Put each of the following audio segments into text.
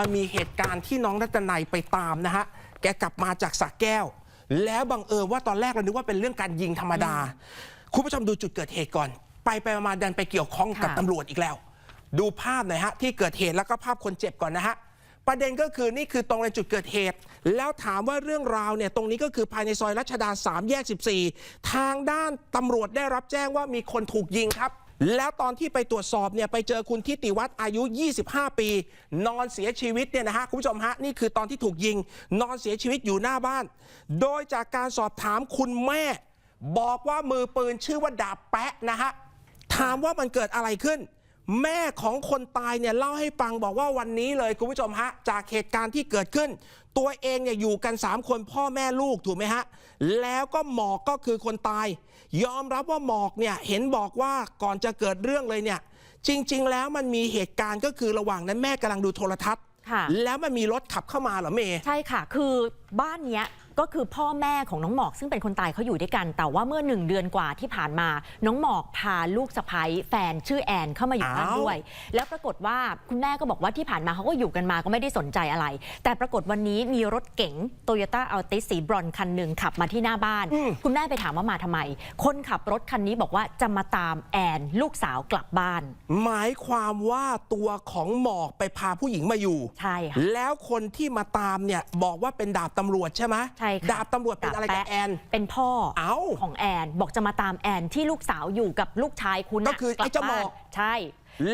มันมีเหตุการณ์ที่น้องรัตนัยไปตามนะฮะ แกกลับมาจากสระแก้ว แล้วบังเอิญว่าตอนแรกเรานึกว่าเป็นเรื่องการยิงธรรมดา คุณผู้ชมดูจุดเกิดเหตุก่อน ไปไปมาๆดันไปเกี่ยวข้องกับค่ะตำรวจอีกแล้ว ดูภาพหน่อยฮะที่เกิดเหตุแล้วก็ภาพคนเจ็บก่อนนะฮะ ประเด็นก็คือนี่คือตรงในจุดเกิดเหตุ แล้วถามว่าเรื่องราวเนี่ยตรงนี้ก็คือภายในซอยรัชดา 3 แยก 14 ทางด้านตำรวจได้รับแจ้งว่ามีคนถูกยิงครับ แล้วตอนที่ไปตรวจสอบเนี่ยไปเจอคุณทิติวัฒน์อายุ 25 ปี นอนเสียชีวิตเนี่ยนะฮะคุณผู้ชมฮะนี่คือตอนที่ถูกยิง นอนเสียชีวิตอยู่หน้าบ้าน โดยจากการสอบถามคุณแม่ บอกว่ามือปืนชื่อว่าดาบแปะนะฮะถามว่ามันเกิดอะไรขึ้น แม่ของคนตายเนี่ยเล่าให้ฟังบอกว่าวันนี้เลยคุณผู้ชมฮะ จากเหตุการณ์ที่เกิดขึ้น ตัวเองเนี่ยอยู่กัน 3 คนพ่อแม่ลูกถูกไหมฮะ แล้วก็หมอกก็คือคนตาย ยอมรับว่าหมอกเนี่ยเห็นบอกว่าก่อนจะเกิดเรื่องเลยเนี่ย จริง ๆ แล้วมันมีเหตุการณ์ก็คือระหว่างนั้นแม่กำลังดูโทรทัศน์ค่ะแล้วมันมีรถขับเข้ามาเหรอเมย์ใช่ค่ะ คือบ้านเนี้ย ก็คือพ่อแม่ของน้องหมอกซึ่งเป็นคนตายเขาอยู่ด้วยกัน แต่ว่าเมื่อหนึ่งเดือนกว่าที่ผ่านมา น้องหมอกพาลูกสะใภ้แฟนชื่อแอนเข้ามาอยู่บ้านอ้าวด้วย แล้วปรากฏว่าคุณแม่ก็บอกว่าที่ผ่านมาเขาก็อยู่กันมาก็ไม่ได้สนใจอะไร แต่ปรากฏวันนี้มีรถเก๋งโตโยต้าอัลติสีบรอนคันหนึ่งขับมาที่หน้าบ้าน คุณแม่ไปถามว่ามาทำไม คนขับรถคันนี้บอกว่าจะมาตามแอนลูกสาวกลับบ้าน หมายความว่าตัวของหมอกไปพาผู้หญิงมาอยู่ ใช่ค่ะแล้วคนที่มาตามเนี่ยบอกว่าเป็นดาบตำรวจใช่ไหมใช่ค่ะดาบตำรวจเป็นอะไรกับดาบแอแปะนเป็นพ่อเอ้าของแอน บอกจะมาตามแอนที่ลูกสาวอยู่กับลูกชายคุณน่ะก็คือไอ้เจ้าหมอกลับบ้นใช่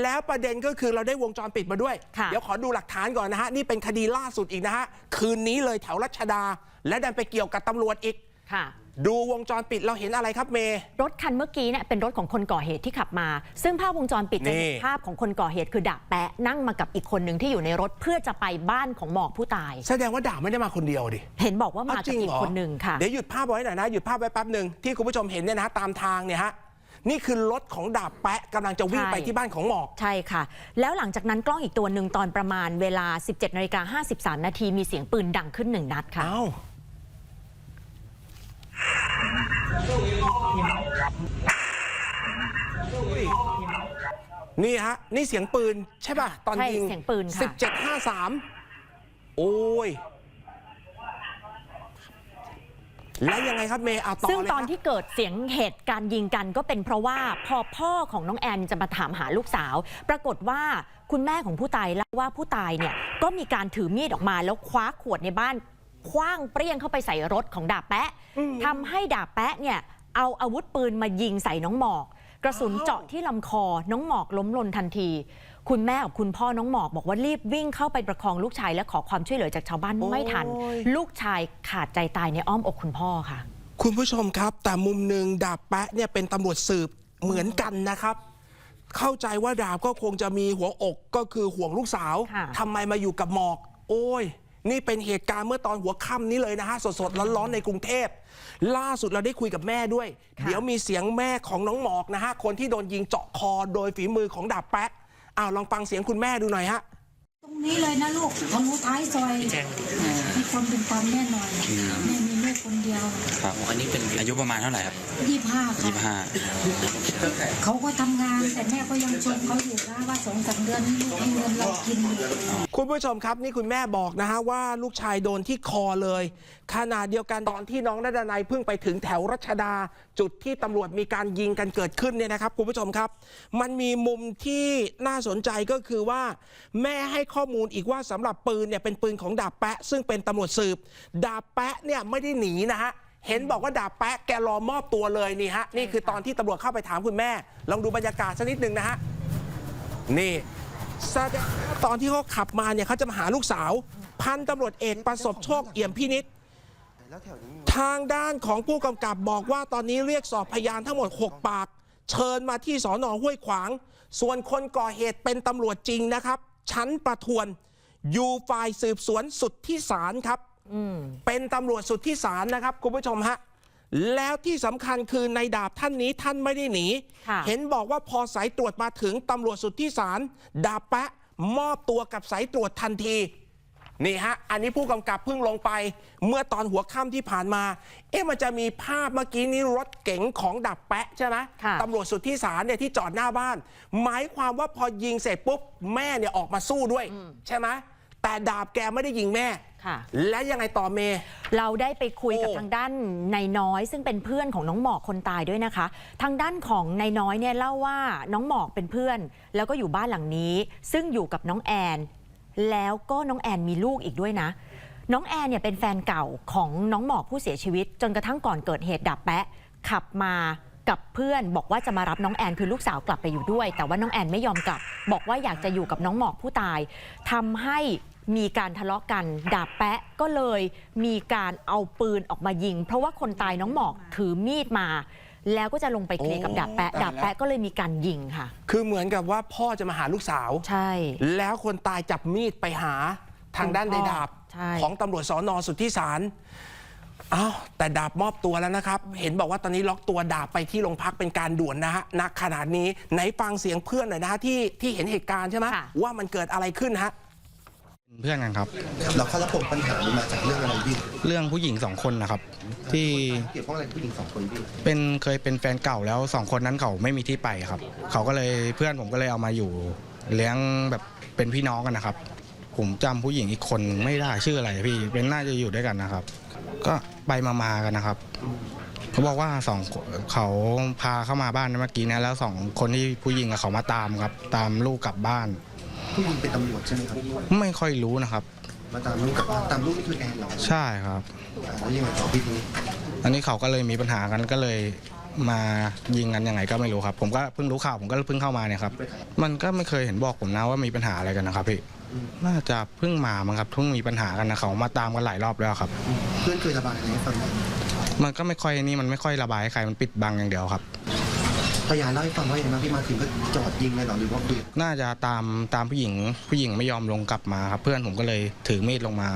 แล้วประเด็นก็คือเราได้วงจรปิดมาด้วยค่ะเดี๋ยวขอดูหลักฐานก่อนนะฮะ นี่เป็นคดีล่าสุดอีกนะฮะ คืนนี้เลยแถวรัชดา และดันไปเกี่ยวกับตำรวจอีก ค่ะ ดูวงจรปิดเราเห็นอะไรครับเมย์ รถคันเมื่อกี้เนี่ยเป็นรถของคนก่อเหตุที่ขับมา ซึ่งภาพวงจรปิดจะเห็นนี่ ภาพของคนก่อเหตุคือดาบแปะนั่งมากับอีกคนหนึ่งที่อยู่ในรถเพื่อจะไปบ้านของหมอกผู้ตาย แสดงว่าดาบไม่ได้มาคนเดียวดิเห็นบอกว่ามาอ้าวจกับริงอีเหกรอคนหนึ่งค่ะ เดี๋ยวหยุดภาพไว้หน่อยนะ หยุดภาพไว้แป๊บหนึ่งที่คุณผู้ชมเห็นเนี่ยนะตามทางเนี่ยฮะ นี่คือรถของดาบแปะกำลังจะวิ่งใช่ ไปที่บ้านของหมอก ใช่ค่ะ แล้วหลังจากนั้นกล้องอีกตัวหนึ่งตอนประมาณเวลา 17นาฬิกา53นาทีมีเสียงปืนดังขึ้นหนึ่งนัดค่ะ เอ้า นี่ฮะ นี่เสียงปืนใช่ป่ะ ตอนใช่ยิงเสียงปืนค่ะ สิบเจ็ดห้าสามโอ้ย แล้วยังไงครับเมย์เอาต่อซึ่งเลยตอนครับ ที่เกิดเสียงเหตุการณ์ยิงกันก็เป็นเพราะว่าพอพ่อของน้องแอนจะมาถามหาลูกสาว ปรากฏว่าคุณแม่ของผู้ตายเล่าว่าผู้ตายเนี่ยก็มีการถือมีดออกมาแล้วคว้าขวดในบ้าน คว้างเปรี้ยงเข้าไปใส่รถของดาบแปะทำให้ดาบแปะเนี่ยเอาอาวุธปืนมายิงใส่น้องหมอก กระสุนอ้าวเจาะที่ลำคอน้องหมอกล้มลนทันที คุณแม่กับคุณพ่อน้องหมอกบอกว่ารีบวิ่งเข้าไปประคองลูกชายและขอความช่วยเหลือจากชาวบ้านไม่ทัน โอ้ย ลูกชายขาดใจตายในอ้อมอกคุณพ่อค่ะ คุณผู้ชมครับ แต่มุมหนึ่งดาบแปะเนี่ยเป็นตำรวจสืบเหมือนกันนะครับ เข้าใจว่าดาบก็คงจะมีหัวอกก็คือห่วงลูกสาวค่ะ ทำไมมาอยู่กับหมอก โอ้ย นี่เป็นเหตุการณ์เมื่อตอนหัวค่ำนี้เลยนะฮะ สดๆ ร้อนๆ ในกรุงเทพ ล่าสุดเราได้คุยกับแม่ด้วยค่ะเดี๋ยวมีเสียงแม่ของน้องหมอกนะฮะ คนที่โดนยิงเจาะคอโดยฝีมือของดาบแปะอ้าวลองฟังเสียงคุณแม่ดูหน่อยฮะ ตรงนี้เลยนะลูกทะลุท้ายซอยมีความเป็นความแน่นอนแม่มีลูก คนเดียวครับอันนี้เป็นอายุประมาณเท่าไหร่ครับยี่ห้ายี่ค่ะห้าเขาก็ทำงานแต่แม่ก็ยังชมเขาอยู่นะว่าสองสามเดือนนี้ลูกให้เงินเรากินอยู่คุณผู้ชมครับนี่คุณแม่บอกนะฮะว่าลูกชายโดนที่คอเลยขณะเดียวกันตอนที่น้องนัดนายเพิ่งไปถึงแถวรัชดา จุดที่ตำรวจมีการยิงกันเกิดขึ้นเนี่ยนะครับคุณผู้ชมครับ มันมีมุมที่น่าสนใจก็คือว่า แม่ให้ข้อมูลอีกว่าสำหรับปืนเนี่ยเป็นปืนของดาบแปะ ซึ่งเป็นตำรวจสืบ ดาบแปะเนี่ยไม่ได้หนีนะฮะเห็นบอกว่าดาบแปะแกรอมอบตัวเลยนี่ฮะนี่คือตอนที่ตำรวจเข้าไปถามคุณแม่ ลองดูบรรยากาศสักนิดหนึ่งนะฮะนี่แสดงว่าตอนที่เขาขับมาเนี่ยเขาจะมาหาลูกสาว พันตำรวจเอกประสบโชคเอี่ยมพินิษทางด้านของผู้กำกับบอกว่าตอนนี้เรียกสอบพยานทั้งหมด 6 ปาก เชิญมาที่สอนอห้วยขวาง ส่วนคนก่อเหตุเป็นตำรวจจริงนะครับ ชั้นประทวน อยู่ฝ่ายสืบสวนสุดที่ศาลครับ เป็นตำรวจสุดที่ศาลนะครับคุณผู้ชมฮะแล้วที่สำคัญคือในดาบท่านนี้ท่านไม่ได้หนีค่ะเห็นบอกว่าพอสายตรวจมาถึงตำรวจสุดที่ศาลดาบแปะมอบตัวกับสายตรวจทันทีนี่ฮะ อันนี้ผู้กำกับเพิ่งลงไป เมื่อตอนหัวค่ำที่ผ่านมา เอ๊ะมันจะมีภาพเมื่อกี้นี้รถเก๋งของดับแปะใช่ไหมค่ะตำรวจสุดที่ศาลเนี่ยที่จอดหน้าบ้าน หมายความว่าพอยิงเสร็จปุ๊บ แม่เนี่ยออกมาสู้ด้วยใช่ไหม แต่ดาบแกไม่ได้ยิงแม่ ค่ะ และยังไงต่อเมย์เราได้ไปคุยกับโอ้ ทางด้านนายน้อย ซึ่งเป็นเพื่อนของน้องหมอกคนตายด้วยนะคะ ทางด้านของนายน้อยเนี่ยเล่าว่าน้องหมอกเป็นเพื่อน แล้วก็อยู่บ้านหลังนี้ ซึ่งอยู่กับน้องแอน แล้วก็น้องแอนมีลูกอีกด้วยนะ น้องแอนเนี่ยเป็นแฟนเก่าของน้องหมอกผู้เสียชีวิต จนกระทั่งก่อนเกิดเหตุดับแปะขับมา กับเพื่อนบอกว่าจะมารับน้องแอนคือลูกสาวกลับไปอยู่ด้วย แต่ว่าน้องแอนไม่ยอมกลับ บอกว่าอยากจะอยู่กับน้องหมอกผู้ตายทำให้มีการทะเลาะกันดาบแปะก็เลยมีการเอาปืนออกมายิง เพราะว่าคนตายน้องหมอกถือมีดมา แล้วก็จะลงไปเคลียร์กับโอ้ดาบแปะตายแล้วดาบแปะก็เลยมีการยิงค่ะ คือเหมือนกับว่าพ่อจะมาหาลูกสาวใช่ แล้วคนตายจับมีดไปหาทางด้านในดาบใช่ของตำรวจสอนอสุทธิสาร อ้าวแต่ดาบมอบตัวแล้วนะครับ เห็นบอกว่าตอนนี้ล็อกตัวดาบไปที่โรงพักเป็นการด่วนนะฮะณขนาดนี้ไหนฟังเสียงเพื่อนหน่อยนะฮะที่ที่เห็นเหตุการณ์ใช่ไหมค่ะ ว่ามันเกิดอะไรขึ้นฮะ เพื่อนกันครับ เราเข้ารับผมปัญหานี้มาจากเรื่องอะไรพี่เรื่องผู้หญิงสองคนนะครับ ที่เกี่ยวข้องอะไรกับผู้หญิงสองคนพี่เป็นเคยเป็นแฟนเก่าแล้วสองคนนั้นเขาไม่มีที่ไปครับ เขาก็เลยเพื่อนผมก็เลยเอามาอยู่ เลี้ยงแบบเป็นพี่น้องกันนะครับ ผมจำผู้หญิงอีกคนไม่ได้ชื่ออะไรพี่ เป็นน่าจะอยู่ด้วยกันนะครับ ก็ ไปมามากันนะครับเขาบอกว่าสองคนเขาพาเข้ามาบ้านเมื่อกี้เนะแล้วสองคนที่ผู้หญิงอะเขามาตามครับ ตามลูกกลับบ้าน ผู้หญิงเป็นตำรวจใช่ไหมครับ ไม่ค่อยรู้นะครับ มาตามลูกกลับบ้านตามลูกนี่คือแอนเหรอใช่ครับ อ่าแล้วยังไงต่อพี่ทีนี้อันนี้เขาก็เลยมีปัญหากันก็เลยมายิงกันยังไงก็ไม่รู้ครับ ผมก็เพิ่งรู้ข่าวผมก็เพิ่งเข้ามาเนี่ยครับ มันก็ไม่เคยเห็นบอกผมนะว่ามีปัญหาอะไรกันนะครับพี่ น่าจะเพิ่งมามั้งครับเพิ่งมีปัญหากันนะเขามาตามกันหลายรอบแล้วครับ เพื่อนเคยระบายอะไรให้ฟังไหมมันก็ไม่ค่อยนี่มันไม่ค่อยระบายให้ใครมันปิดบังอย่างเดียวครับพยานเล่าให้ฟังว่าอย่างไรบ้างพี่มาถึงก็จอดยิงเลยเหรอหรือว่าคุยน่าจะตามตามผู้หญิงผู้หญิงไม่ยอมลงกลับมาครับเพื่อนผมก็เลยถือมีดลงมา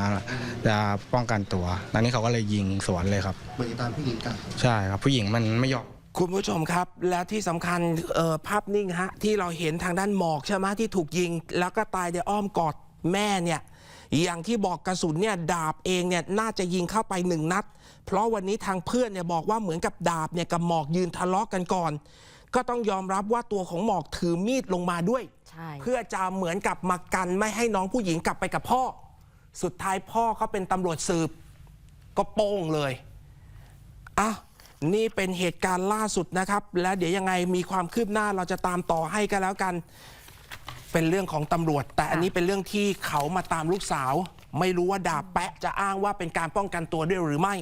จะป้องกันตัวแล้วนี้เขาก็เลยยิงสวนเลยครับเหมือนจะตามผู้หญิงกลับใช่ครับผู้หญิงมันไม่ยอมคุณผู้ชมครับ แล้วที่สำคัญเอ่อภาพนิ่งฮะที่เราเห็นทางด้านหมอกใช่ไหมที่ถูกยิง แล้วก็ตายในอ้อมกอดแม่เนี่ย อย่างที่บอกกระสุนเนี่ยดาบเองเนี่ยน่าจะยิงเข้าไปหนึ่งนัด เพราะวันนี้ทางเพื่อนเนี่ยบอกว่าเหมือนกับดาบเนี่ยกับหมอกยืนทะเลาะกันก่อน ก็ต้องยอมรับว่าตัวของหมอกถือมีดลงมาด้วยใช่เพื่อจะเหมือนกับมากันไม่ให้น้องผู้หญิงกลับไปกับพ่อ สุดท้ายพ่อเขาเป็นตำรวจสืบ ก็โป้งเลยอะนี่เป็นเหตุการณ์ล่าสุดนะครับ และเดี๋ยวยังไงมีความคืบหน้าเราจะตามต่อให้กันแล้วกัน เป็นเรื่องของตำรวจ แต่อันนี้เป็นเรื่องที่เขามาตามลูกสาว ไม่รู้ว่าดาบแปะจะอ้างว่าเป็นการป้องกันตัวด้วยหรือไม่